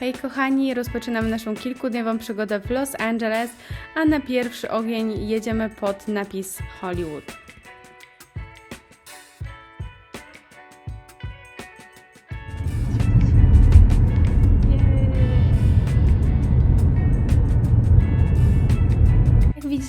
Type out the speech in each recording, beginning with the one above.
Hej kochani, rozpoczynamy naszą kilkudniową przygodę w Los Angeles, a na pierwszy ogień jedziemy pod napis Hollywood.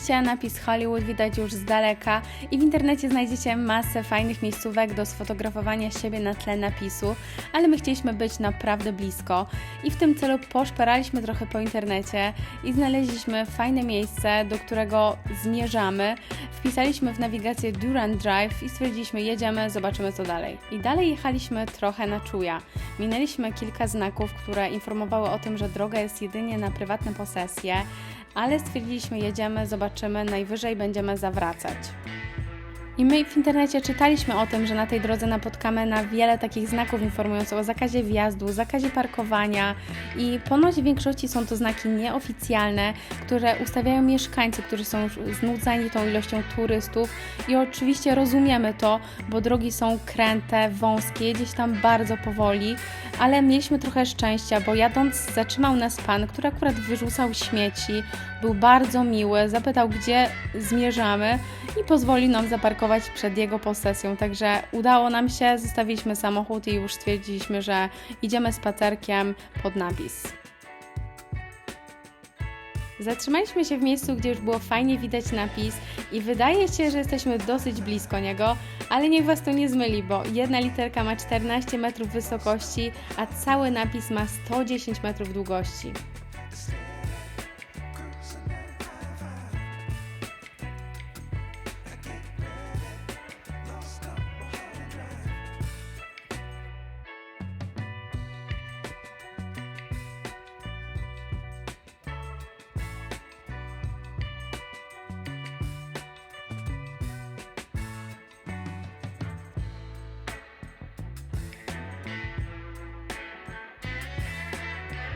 Widzicie, napis Hollywood widać już z daleka i w internecie znajdziecie masę fajnych miejscówek do sfotografowania siebie na tle napisu, ale my chcieliśmy być naprawdę blisko i w tym celu poszperaliśmy trochę po internecie i znaleźliśmy fajne miejsce, do którego zmierzamy. Wpisaliśmy w nawigację Durand Drive i stwierdziliśmy, jedziemy, zobaczymy co dalej. I dalej jechaliśmy trochę na czuja. Minęliśmy kilka znaków, które informowały o tym, że droga jest jedynie na prywatne posesje, ale stwierdziliśmy, jedziemy, zobaczymy, najwyżej będziemy zawracać. I my w internecie czytaliśmy o tym, że na tej drodze napotkamy na wiele takich znaków informujących o zakazie wjazdu, zakazie parkowania. I ponoć w większości są to znaki nieoficjalne, które ustawiają mieszkańcy, którzy są już znudzeni tą ilością turystów. I oczywiście rozumiemy to, bo drogi są kręte, wąskie, się tam bardzo powoli, ale mieliśmy trochę szczęścia, bo jadąc zatrzymał nas pan, który akurat wyrzucał śmieci, był bardzo miły, zapytał gdzie zmierzamy i pozwolił nam zaparkować przed jego posesją. Także udało nam się, zostawiliśmy samochód i już stwierdziliśmy, że idziemy spacerkiem pod napis. Zatrzymaliśmy się w miejscu, gdzie już było fajnie widać napis i wydaje się, że jesteśmy dosyć blisko niego, ale niech Was to nie zmyli, bo jedna literka ma 14 metrów wysokości, a cały napis ma 110 metrów długości.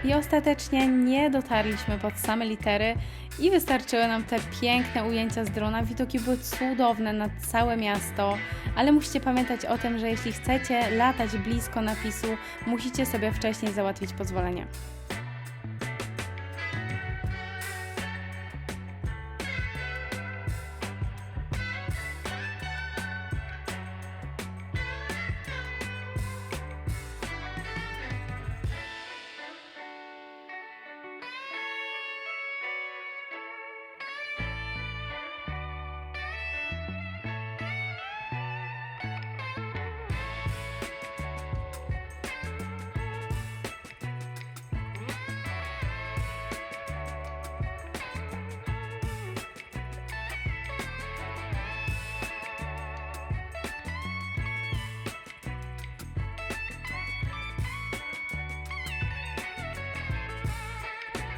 I ostatecznie nie dotarliśmy pod same litery i wystarczyły nam te piękne ujęcia z drona. Widoki były cudowne na całe miasto, ale musicie pamiętać o tym, że jeśli chcecie latać blisko napisu, musicie sobie wcześniej załatwić pozwolenie.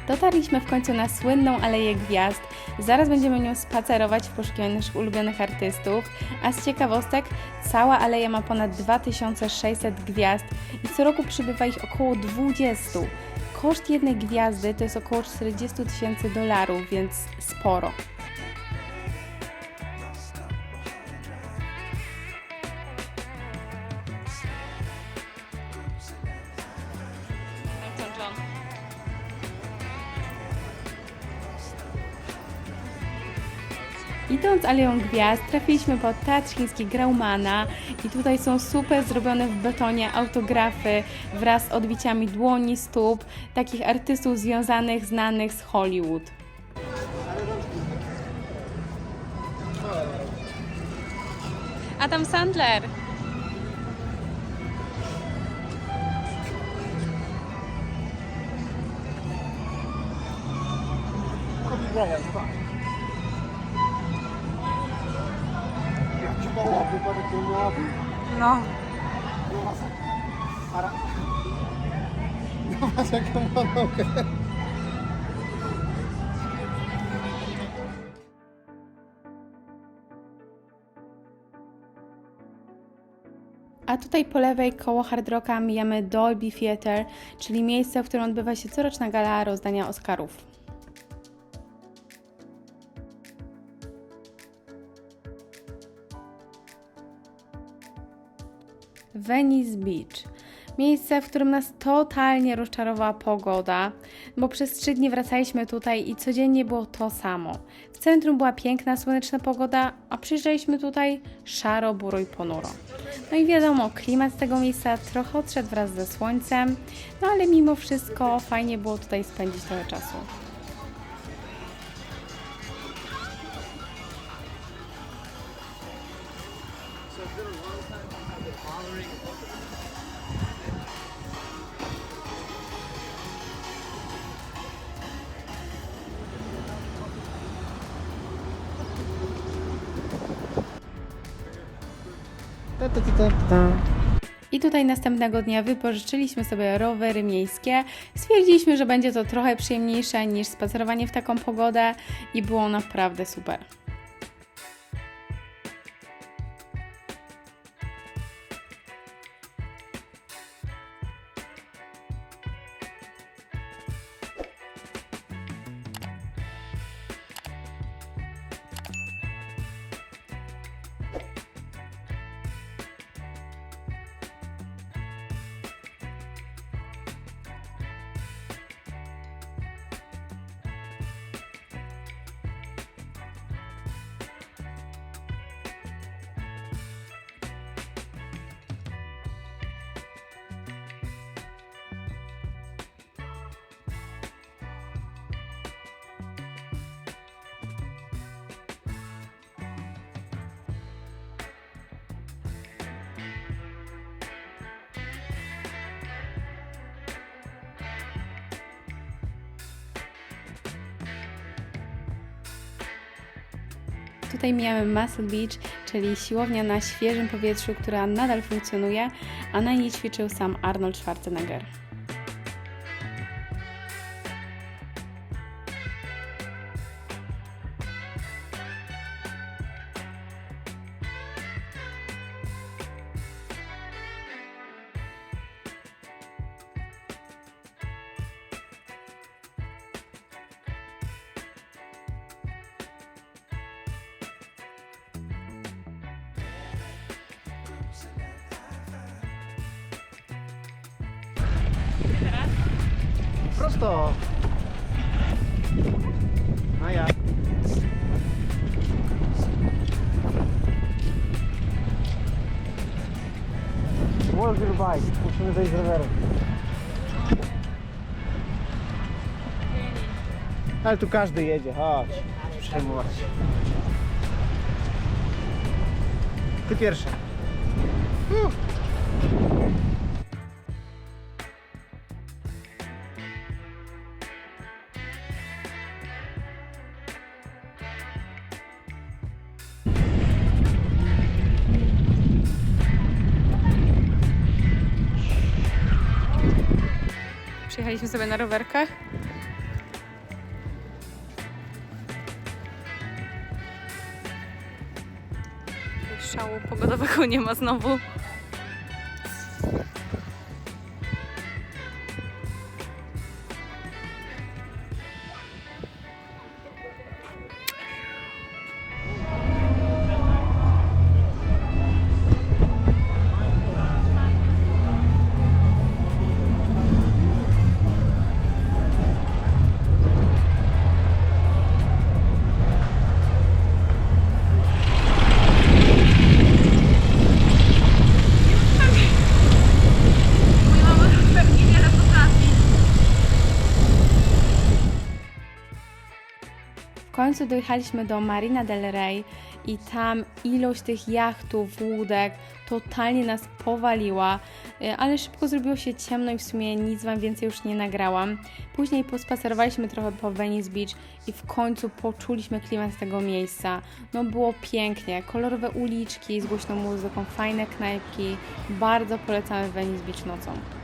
Dotarliśmy w końcu na słynną Aleję Gwiazd. Zaraz będziemy nią spacerować w poszukiwaniu naszych ulubionych artystów. A z ciekawostek, cała aleja ma ponad 2600 gwiazd i co roku przybywa ich około 20. Koszt jednej gwiazdy to jest około 40 tysięcy dolarów, więc sporo. Idąc Aleją Gwiazd, trafiliśmy pod Teatr Chiński Graumana i tutaj są super zrobione w betonie autografy wraz z odbiciami dłoni, stóp takich artystów związanych, znanych z Hollywood. Adam Sandler! No. No. No masakra ma nogę. A tutaj po lewej koło Hard Rocka mijamy Dolby Theatre, czyli miejsce, w którym odbywa się coroczna gala rozdania Oscarów. Venice Beach. Miejsce, w którym nas totalnie rozczarowała pogoda, bo przez trzy dni wracaliśmy tutaj i codziennie było to samo. W centrum była piękna, słoneczna pogoda, a przyjeżdżaliśmy tutaj szaro, buro i ponuro. No i wiadomo, klimat tego miejsca trochę odszedł wraz ze słońcem, no ale mimo wszystko fajnie było tutaj spędzić trochę czasu. Ta, ta, ta, ta. I tutaj następnego dnia wypożyczyliśmy sobie rowery miejskie. Stwierdziliśmy, że będzie to trochę przyjemniejsze niż spacerowanie w taką pogodę i było naprawdę super. Tutaj mijamy Muscle Beach, czyli siłownia na świeżym powietrzu, która nadal funkcjonuje, a na niej ćwiczył sam Arnold Schwarzenegger. Prosto. A ja. Walk your bike. Musimy zejść z roweru. Ale tu każdy jedzie, chodź. Przejmować. Ty pierwszy. Przyjechaliśmy sobie na rowerkach. Szału pogodowego nie ma znowu. Końcu dojechaliśmy do Marina del Rey i tam ilość tych jachtów, łódek totalnie nas powaliła, y, ale szybko zrobiło się ciemno i w sumie nic Wam więcej już nie nagrałam. Później pospacerowaliśmy trochę po Venice Beach i w końcu poczuliśmy klimat tego miejsca. No było pięknie, kolorowe uliczki z głośną muzyką, fajne knajpki. Bardzo polecamy Venice Beach nocą.